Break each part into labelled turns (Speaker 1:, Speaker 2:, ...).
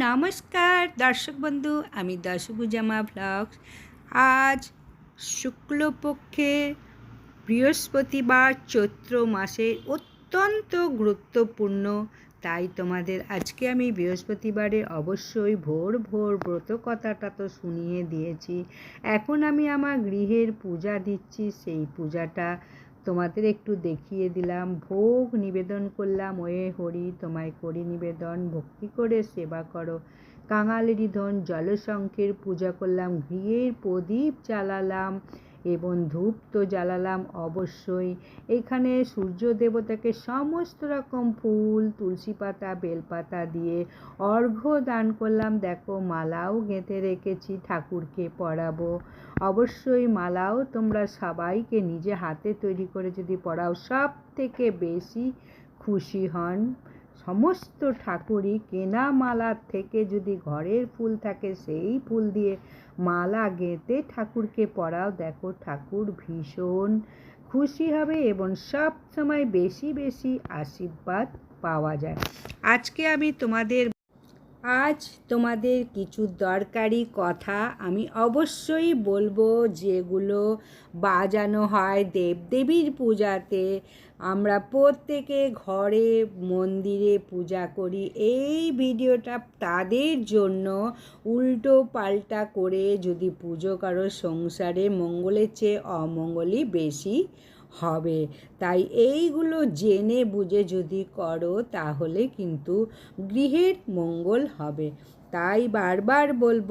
Speaker 1: নমস্কার, দর্শক বন্ধু, আমি দশভুজামা ভ্লগস আজ শুক্লপক্ষে বৃহস্পতিবার চৈত্র মাসের অত্যন্ত গুরুত্বপূর্ণ, তাই তোমাদের আজকে আমি বৃহস্পতিবারে অবশ্যই ভোর ভোর ব্রত কথাটা তো শুনিয়ে দিয়েছি। এখন আমি আমার গৃহের পূজা দিচ্ছি, সেই পূজাটা তোমাদের একটু দেখিয়ে দিলাম। ভোগ নিবেদন করলাম। ওয়ে হরি, তোমায় করি নিবেদন। ভক্তি করে সেবা করো। কাঙালেরই ধন জলশঙ্খের পূজা করলাম। ঘিয়ের প্রদীপ জ্বালালাম। এবং ধূপ তো জ্বালালাম অবশ্যই। এখানে সূর্য দেবতাকে সমস্ত রকম ফুল, তুলসী পাতা বেলপাতা দিয়ে অর্ঘ্য দান করলাম। দেখো, মালাও গেঁথে রেখেছি ঠাকুরকে পরাবো। অবশ্যই মালাও তোমরা সবাইকে নিজে হাতে তৈরি করে যদি পড়াও সব থেকে বেশি খুশি হন। সমস্ত ঠাকুরই কেনা মালার থেকে যদি ঘরের ফুল থাকে, সেই ফুল দিয়ে মালা গেঁতে ঠাকুরকে পরাও। দেখো ঠাকুর ভীষণ খুশি হবে এবং সব সময় বেশি বেশি আশীর্বাদ পাওয়া যায়। আজকে আমি তোমাদের আজ তোমাদের কিছু দরকারি কথা আমি অবশ্যই বলব, যেগুলো বাজানো হয় দেবদেবীর পূজাতে। আমরা প্রত্যেকে ঘরে মন্দিরে পূজা করি। এই ভিডিওটা তাদের জন্য উল্টো পাল্টা করে যদি পুজো করো, সংসারে মঙ্গলের চেয়ে অমঙ্গলই বেশি। হবে। তাই এইগুলো জেনে বুঝে যদি করো তাহলে কিন্তু গৃহের মঙ্গল হবে। তাই বারবার বলব,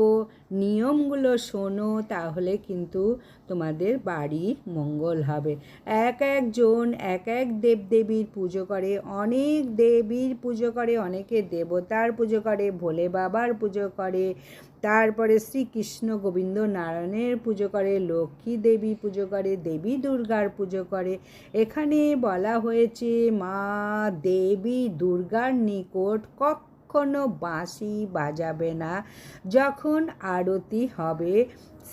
Speaker 1: নিয়মগুলো শোনো, তাহলে কিন্তু তোমাদের বাড়ির মঙ্গল হবে। এক একজন, এক এক দেবদেবীর পুজো করে, অনেক দেবীর পুজো করে, অনেকে দেবতার পুজো করে, ভোলে বাবার পুজো করে, তারপরে শ্রীকৃষ্ণ গোবিন্দ নারায়ণের পুজো করে, লক্ষ্মী দেবী পুজো করে, দেবী দুর্গার পুজো করে। এখানে বলা হয়েছে, মা দেবী দুর্গার নিকট কখনো বাঁশি বাজাবে না। যখন আরতি হবে,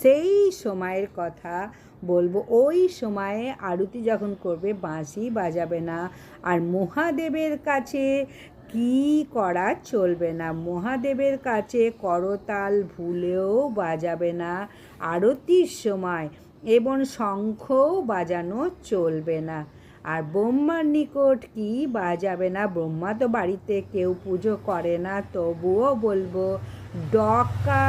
Speaker 1: সেই সময়ের কথা বলব। ওই সময়ে আরতি যখন করবে, বাঁশি বাজাবে না। আর মহাদেবের কাছে কি করা চলবে না? মহাদেবের কাছে করতাল ভুলেও বাজাবে না। আরতির সময় এবং শঙ্খও বাজানো চলবে না। আর ব্রহ্মার নিকট কি বাজাবে না? ব্রহ্মা তো বাড়িতে কেউ পুজো করে না, তবুও বলব, ডকা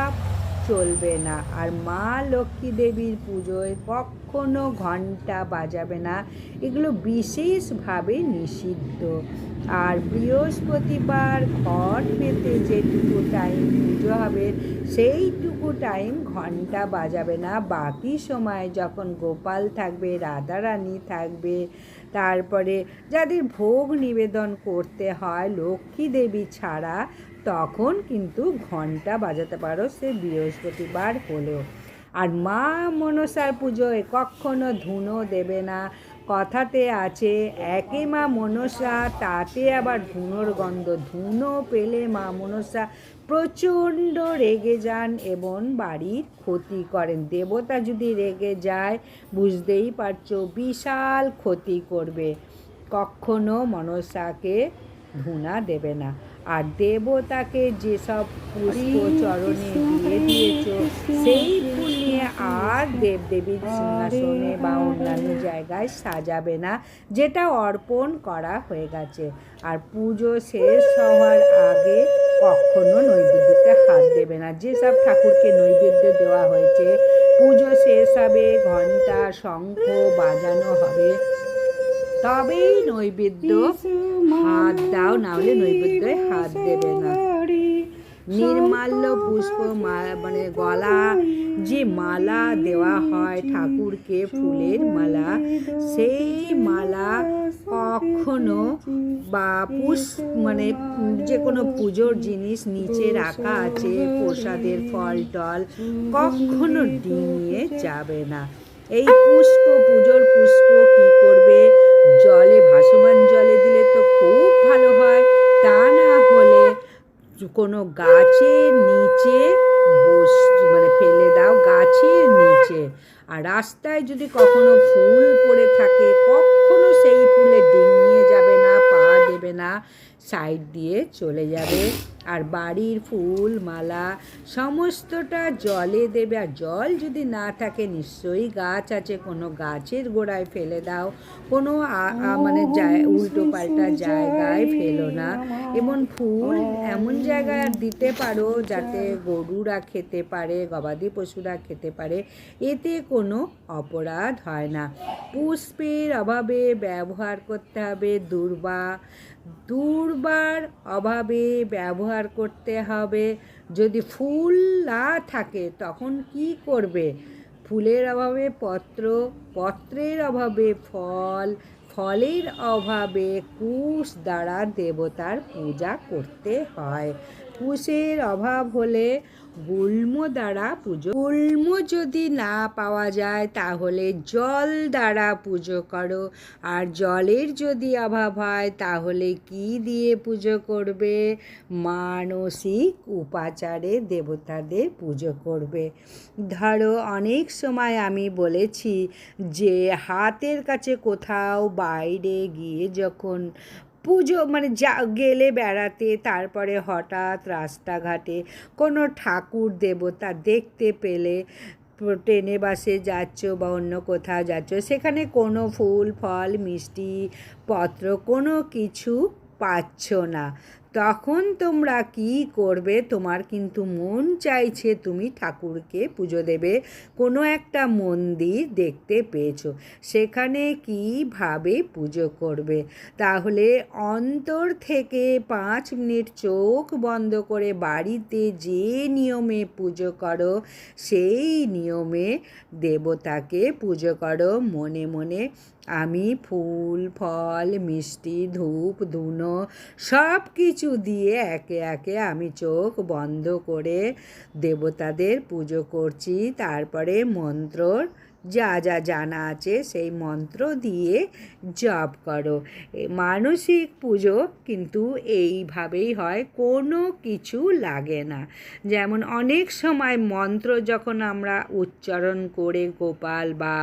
Speaker 1: চলবে না। আর মা লক্ষ্মী দেবীর পুজোয় কখনো ঘণ্টা বাজাবে না। এগুলো বিশেষভাবে নিষিদ্ধ। আর বৃহস্পতিবার ঘর পেতে যেটুকু টাইম পুজো হবে, সেইটুকু টাইম ঘণ্টা বাজাবে না। বাকি সময় যখন গোপাল থাকবে, রাধারানী থাকবে তারপরে যাদের ভোগ নিবেদন করতে হয় লক্ষ্মী দেবী ছাড়া, তখন কিন্তু ঘণ্টা বাজাতে পারো সে বৃহস্পতিবার হলেও আর মা মনসার পুজোয় কখনো ধুনো দেবে না। কথাতে আছে, একে মা মনসা, তাতে আবার ধুনোর গন্ধ। ধুনো পেলে মা মনসা প্রচণ্ড রেগে যান এবং বাড়ির ক্ষতি করেন। দেবতা যদি রেগে যায়, বুঝতেই পারছ, বিশাল ক্ষতি করবে। কখনো মনসাকে ধুনা দেবে না। আর দেবতাকে যেসব পুষ্প চরণে দিয়ে দিয়েছ সেই ফুল নিয়ে আর দেবদেবীর সিংহাসনে বা অন্যান্য জায়গায় সাজাবে না যেটা অর্পণ করা হয়ে গেছে। আর পুজো শেষ হওয়ার আগে কখনো নৈবেদ্যতে হাত দেবে না। যেসব ঠাকুরকে নৈবেদ্য দেওয়া হয়েছে পুজো শেষ হবে ঘণ্টা শঙ্খ বাজানো হবে। তবেই নৈবেদ্য। হাত দাও না হলে নৈবেদ্যে হাত দেবে না। নির্মাল্য পুষ্প মানে গলা যে মালা দেওয়া হয় ঠাকুরকে ফুলের মালা সেই মালা কখনো বা পুষ মানে যে কোনো পুজোর জিনিস নিচে রাখা আছে প্রসাদের ফল টল কখনো ডিঙিয়ে যাবে না। এই পুষ্প পুজোর পুষ্প কি করবে? জলে, ভাসমান জলে দিলে তো খুব ভালো হয়। তা না হলে কোনো গাছের নিচে বস মানে ফেলে দাও, গাছের নিচে। আর রাস্তায় যদি কখনো ফুল পড়ে থাকে কখনো সেই ফুলে ডিঙিয়ে যাবে না পা দেবে না সাইড দিয়ে চলে যাবে আর বাড়ির ফুল মালা সমস্তটা জলে দেবে আর জল যদি না থাকে নিশ্চয়ই গাছ আছে কোনো গাছের গোড়ায় ফেলে দাও কোনো মানে উল্টো পাল্টা জায়গায় ফেলো না এবং ফুল এমন জায়গায় দিতে পারো যাতে গরুরা খেতে পারে গবাদি পশুরা খেতে পারে এতে কোনো অপরাধ হয় না। পুষ্পের অভাবে ব্যবহার করতে হবে দুর্বা, দুর্বার অভাবে ব্যবহার করতে হবে। যদি ফুল না থাকে তখন কি করবে? ফুলের অভাবে পত্র, পত্রের অভাবে ফল, ফলের অভাবে কুশ দ্বারা দেবতার পূজা করতে হয়। কুশের অভাব হলে গুল্ম দ্বারা পুজো গুল্ম যদি না পাওয়া যায়, তাহলে জল দ্বারা পুজো করো। আর জলের যদি অভাব হয়, তাহলে কি দিয়ে পুজো করবে? মানসিক উপাচারে দেবতাদের পুজো করবে। ধরো, অনেক সময় আমি বলেছি যে, হাতের কাছে কোথাও বাইরে গিয়ে যখন পুজো মানে যা, গেলে বেড়াতে, তারপরে হঠাৎ রাস্তাঘাটে কোনো ঠাকুর দেবতা দেখতে পেলে ট্রেনে, বাসে যাচ্ছ বা অন্য কোথাও যাচ্ছ, সেখানে কোনো ফুল, ফল, মিষ্টি পত্র কোনো কিছু পাচ্ছ না। তখন তোমরা কি করবে? তোমার কিন্তু মন চাইছে তুমি ঠাকুরকে পুজো দেবে। কোনো একটা মন্দির দেখতে পেয়েছ। সেখানে কীভাবে পুজো করবে? তাহলে অন্তর থেকে পাঁচ মিনিট চোখ বন্ধ করে বাড়িতে যে নিয়মে পুজো করো, সেই নিয়মে দেবতাকে পুজো করো। মনে মনে আমি ফুল, ফল, মিষ্টি, ধূপ, ধুনো সব কিছু দিয়ে একে একে আমি চোখ বন্ধ করে দেবতাদের পুজো করছি। তারপরে মন্ত্রর যা যা জানা আছে সেই মন্ত্র দিয়ে জপ করো। মানসিক পুজো কিন্তু এইভাবেই হয়, কোনো কিছু লাগে না। যেমন অনেক সময় মন্ত্র যখন আমরা উচ্চারণ করে গোপাল বা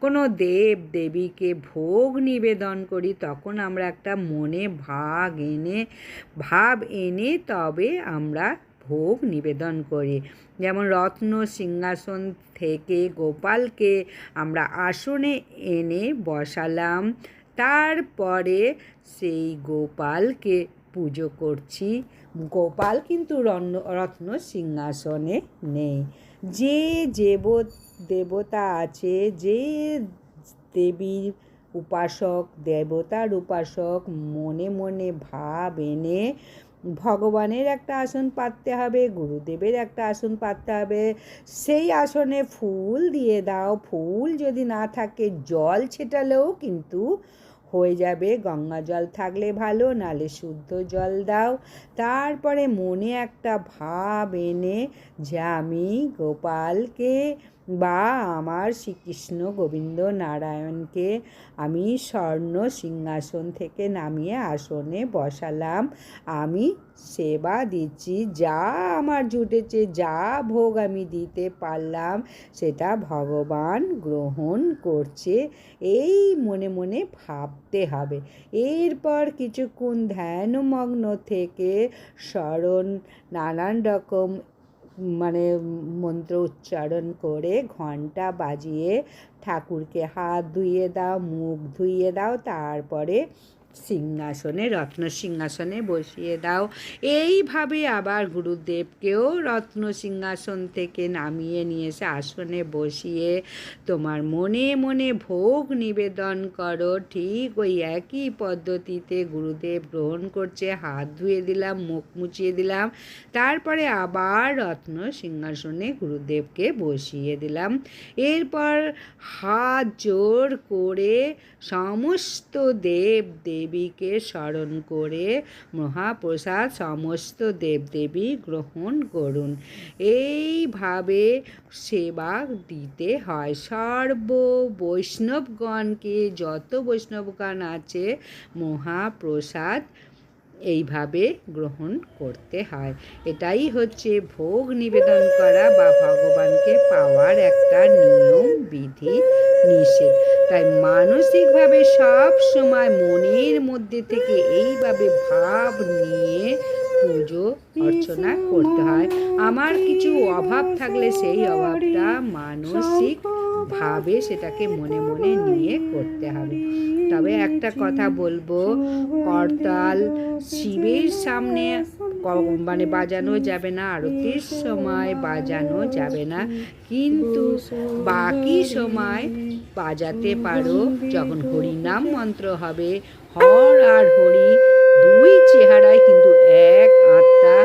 Speaker 1: কোনো দেব দেবীকে ভোগ নিবেদন করি, তখন আমরা একটা মনে ভাগ এনে, ভাব এনে তবে আমরা ভোগ নিবেদন করি। যেমন রত্ন সিংহাসন থেকে গোপালকে আমরা আসনে এনে বসালাম। তারপরে সেই গোপালকে পুজো করছি। গোপাল কিন্তু রত্ন সিংহাসনে নেই। যে দেব দেবতা আছে, যে দেবীর উপাসক, দেবতার উপাসক মনে মনে ভাব এনে ভগবানের একটা আসন পাততে হবে, গুরুদেবের একটা আসন পাততে হবে। সেই আসনে ফুল দিয়ে দাও। ফুল যদি না থাকে, জল ছেটালেও কিন্তু হয়ে যাবে। গঙ্গা জল থাকলে ভালো, নালে শুদ্ধ জল দাও। তারপরে মনে একটা ভাব এনে, যে আমি গোপালকে বা আমার শ্রীকৃষ্ণ গোবিন্দ নারায়ণকে আমি স্বর্ণ সিংহাসন থেকে নামিয়ে আসনে বসালাম। আমি সেবা দিচ্ছি, যা আমার জুটেছে, যা ভোগ আমি দিতে পারলাম, সেটা ভগবান গ্রহণ করছে। এই মনে মনে ভাবতে হবে। এরপর কিছুক্ষণ ধ্যানমগ্ন থেকে স্মরণ, নানান রকম মানে মন্ত্র উচ্চারণ করে ঘণ্টা বাজিয়ে ঠাকুরকে হাত ধুয়ে দাও, মুখ ধুয়ে দাও, তারপরে সিংহাসনে, রত্ন সিংহাসনে বসিয়ে দাও। এইভাবে আবার গুরুদেবকেও রত্ন সিংহাসন থেকে নামিয়ে নিয়ে এসে আসনে বসিয়ে তোমার মনে মনে ভোগ নিবেদন করো। ঠিক ওই একই পদ্ধতিতে গুরুদেব গ্রহণ করছে। হাত ধুয়ে দিলাম, মুখ মুছিয়ে দিলাম। তারপরে আবার রত্ন সিংহাসনে গুরুদেবকে বসিয়ে দিলাম। এরপর হাত জোর করে সমস্ত দেব দেবীকে স্মরণ করে মহাপ্রসাদ সমস্ত দেবদেবী গ্রহণ করুন। এইভাবে সেবা দিতে হয়। সর্ব বৈষ্ণবগণকে যত বৈষ্ণবগণ আছে, মহাপ্রসাদ এইভাবে গ্রহণ করতে হয়। এটাই হচ্ছে ভোগ নিবেদন করা বা ভগবানকে পাওয়ার একটা নিয়ম, বিধি, নিষেধ। তাই মানসিকভাবে সব সময় মনের মধ্যে থেকে এইভাবে ভাব নিয়ে পুজো অর্চনা করতে হয়। আমার কিছু অভাব থাকলে সেই অভাবটা মানসিক ভাবে সেটাকে মনে মনে নিয়ে করতে হবে। তবে একটা কথা বলব, করতাল শিবের সামনে মানে বাজানো যাবে না, আরতির সময় বাজানো যাবে না। কিন্তু বাকি সময় বাজাতে পারো, যখন হরিনাম মন্ত্র হবে, হর আর হরি দুই চেহারায় কিন্তু এক আত্মা,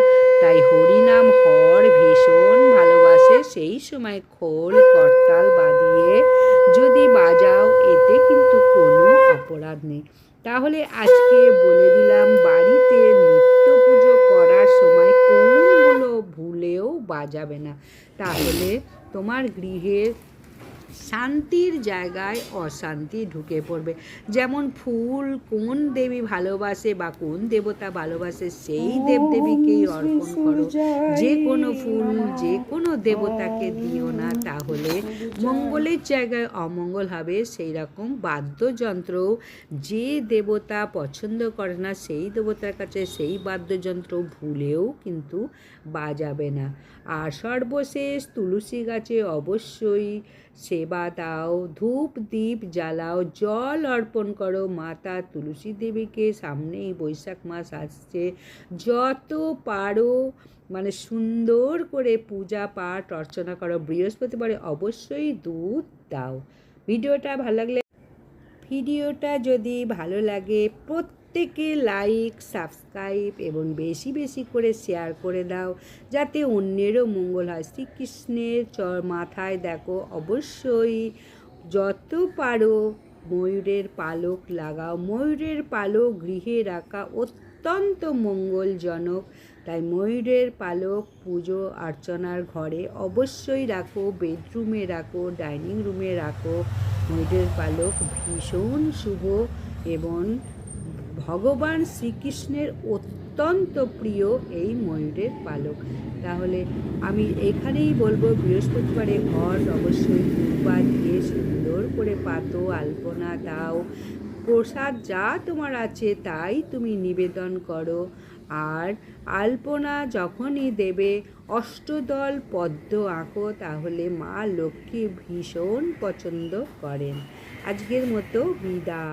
Speaker 1: তাই হরিনাম হর ভীষণ ভালোবাসে। সেই সময় খোল, করতাল বাদিয়ে যদি বাজাও, এতে কিন্তু কোনো অপরাধ নেই। তাহলে আজকে বলে দিলাম, বাড়িতে নিত্য পুজো করার সময় কোনগুলো ভুলেও বাজাবে না। তাহলে তোমার গৃহের শান্তির জায়গায় অশান্তি ঢুকে পড়বে। যেমন ফুল কোন দেবী ভালোবাসে বা কোন দেবতা ভালোবাসে সেই দেবদেবীকেই অর্পণ করো। যে কোনো ফুল যে কোনো দেবতাকে দিও না তাহলে মঙ্গলের জায়গায় অমঙ্গল হবে। সেই রকম বাদ্যযন্ত্র যে দেবতা পছন্দ করে না সেই দেবতার কাছে সেই বাদ্যযন্ত্র ভুলেও কিন্তু বাজাবে না। আর সর্বশেষ তুলসী গাছে অবশ্যই সেবা দাও, ধূপ দীপ জ্বালাও, জল অর্পণ করো, মাতা তুলসী দেবীকে। সামনেই বৈশাখ মাস আসছে। যত পারো মানে সুন্দর করে পূজা পাঠ অর্চনা করো। বৃহস্পতিবারে অবশ্যই দুধ দাও। ভিডিওটা ভালো লাগলে, ভিডিওটা যদি ভালো লাগে, প্রত্যেকে লাইক সাবস্ক্রাইব এবং বেশি বেশি করে শেয়ার করে দাও। যাতে অন্যেরও মঙ্গল হয়। শ্রীকৃষ্ণের চ মাথায় দেখো, অবশ্যই যত পারো ময়ূরের পালক লাগাও। ময়ূরের পালক গৃহে রাখা অত্যন্ত মঙ্গলজনক। তাই ময়ূরের পালক পুজো, অর্চনার ঘরে অবশ্যই রাখো। বেডরুমে রাখো, ডাইনিং রুমে রাখো। ময়ূরের পালক ভীষণ শুভ এবং ভগবান শ্রীকৃষ্ণের অত্যন্ত প্রিয় এই ময়ূরের পালক। তাহলে আমি এখানেই বলব, বৃহস্পতিবারে ঘর অবশ্যই দুর্বা দিয়ে সুন্দর করে পাতো, আলপনা দাও। প্রসাদ যা তোমার আছে তাই তুমি নিবেদন করো। আর আলপনা যখনই দেবে, অষ্টদল পদ্ম আঁকো, তাহলে মা লক্ষ্মী ভীষণ পছন্দ করেন। আজকের মতো বিদায়।